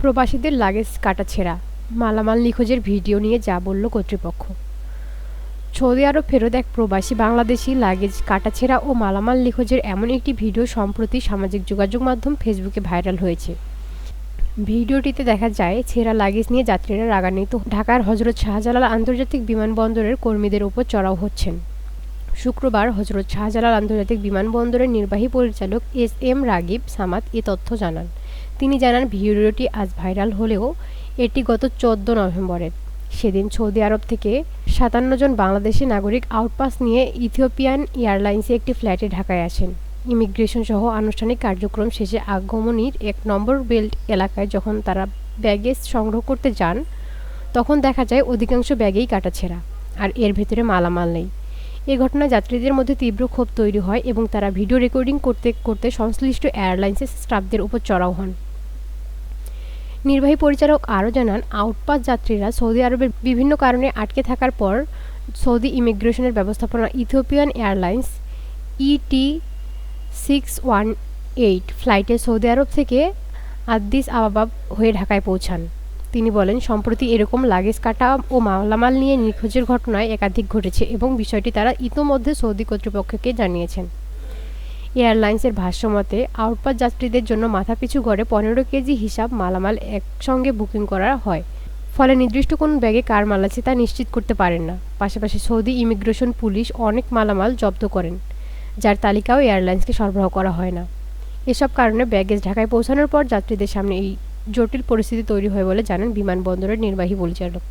প্রবাসীদের লাগেজ কাটা ছেঁড়া। মালামাল নিখোঁজের ভিডিও নিয়ে যা বলল কর্তৃপক্ষ। সৌদি আরব ফেরত এক প্রবাসী বাংলাদেশি লাগেজ কাটাছেঁড়া ও মালামাল নিখোঁজের এমন একটি ভিডিও সম্প্রতি সামাজিক যোগাযোগ মাধ্যম ফেসবুকে ভাইরাল হয়েছে। ভিডিওটিতে দেখা যায়, ছেঁড়া লাগেজ নিয়ে যাত্রীরা রাগান্বিত। ঢাকার হজরত শাহজালাল আন্তর্জাতিক বিমানবন্দরের কর্মীদের উপর চড়াও হচ্ছেন। শুক্রবার হজরত শাহজালাল আন্তর্জাতিক বিমানবন্দরের নির্বাহী পরিচালক এস এম রাগিব সামাদ এ তথ্য জানান। তিনি জানান, ভিডিওটি আজ ভাইরাল হলেও এটি গত চোদ্দ নভেম্বরের। সেদিন সৌদি আরব থেকে সাতান্ন জন বাংলাদেশি নাগরিক আউটপাস নিয়ে ইথিওপিয়ান এয়ারলাইন্সে একটি ফ্ল্যাটে ঢাকায় আসেন। ইমিগ্রেশন সহ আনুষ্ঠানিক কার্যক্রম শেষে আগমনীর এক নম্বর বেল্ট এলাকায় যখন তারা ব্যাগেজ সংগ্রহ করতে যান, তখন দেখা যায় অধিকাংশ ব্যাগেই কাটাছেঁড়া, আর এর ভেতরে মালামাল নেই। এ ঘটনায় যাত্রীদের মধ্যে তীব্র ক্ষোভ তৈরি হয় এবং তারা ভিডিও রেকর্ডিং করতে করতে সংশ্লিষ্ট এয়ারলাইন্সের স্টাফদের উপর চড়াও হন। নির্বাহী পরিচালক আরও জানান, আউটপাস যাত্রীরা সৌদি আরবের বিভিন্ন কারণে আটকে থাকার পর সৌদি ইমিগ্রেশনের ব্যবস্থাপনা Ethiopian airlines ET six one eight ফ্লাইটে সৌদি আরব থেকে আদ্দিস আবাবা হয়ে ঢাকায় পৌঁছান। তিনি বলেন, সম্প্রতি এরকম লাগেজ কাটা ও মালামাল নিয়ে নিখোঁজের ঘটনায় একাধিক ঘটেছে এবং বিষয়টি তারা ইতোমধ্যে সৌদি কর্তৃপক্ষকে জানিয়েছেন। এয়ারলাইন্সের ভাষ্যমতে আউটপাস যাত্রীদের জন্য মাথাপিছু গড়ে পনেরো কেজি হিসাব মালামাল একসঙ্গে বুকিং করা হয়। ফলে নির্দিষ্ট কোন ব্যাগে কার মাল আছে তা নিশ্চিত করতে পারেন না। পাশাপাশি সৌদি ইমিগ্রেশন পুলিশ অনেক মালামাল জব্দ করেন, যার তালিকাও এয়ারলাইন্সকে সরবরাহ করা হয় না। এসব কারণে ব্যাগেজ ঢাকায় পৌঁছানোর পর যাত্রীদের সামনে এই জটিল পরিস্থিতি তৈরি হয় বলে জানান বিমানবন্দরের নির্বাহী পরিচালক।